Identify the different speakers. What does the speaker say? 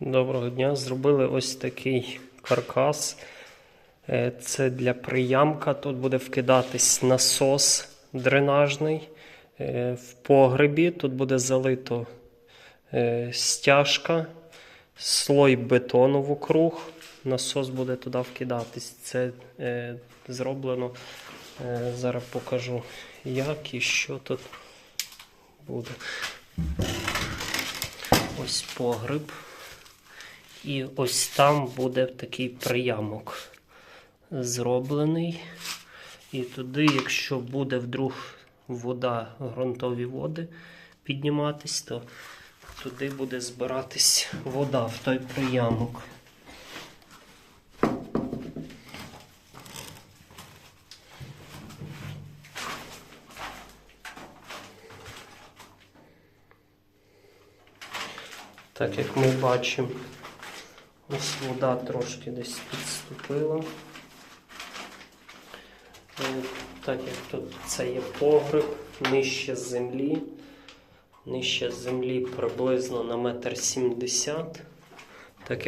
Speaker 1: Доброго дня. Зробили ось такий каркас. Е, Це для приямка. Тут буде вкидатись насос дренажний. Е, В погребі тут буде залито е, стяжка, слой бетону вокруг. Насос буде туди вкидатись. Це зроблено. Зараз покажу, як і що тут буде. Ось погреб. І ось там буде такий приямок зроблений. І туди, якщо буде вдруг вода, ґрунтові води підніматись, то туди буде збиратись вода в той приямок. Так як ми бачимо, ось вода трошки десь підступила. Е, Так як тут це є погреб, нижче землі. Нижче землі приблизно на метр сімдесят. Так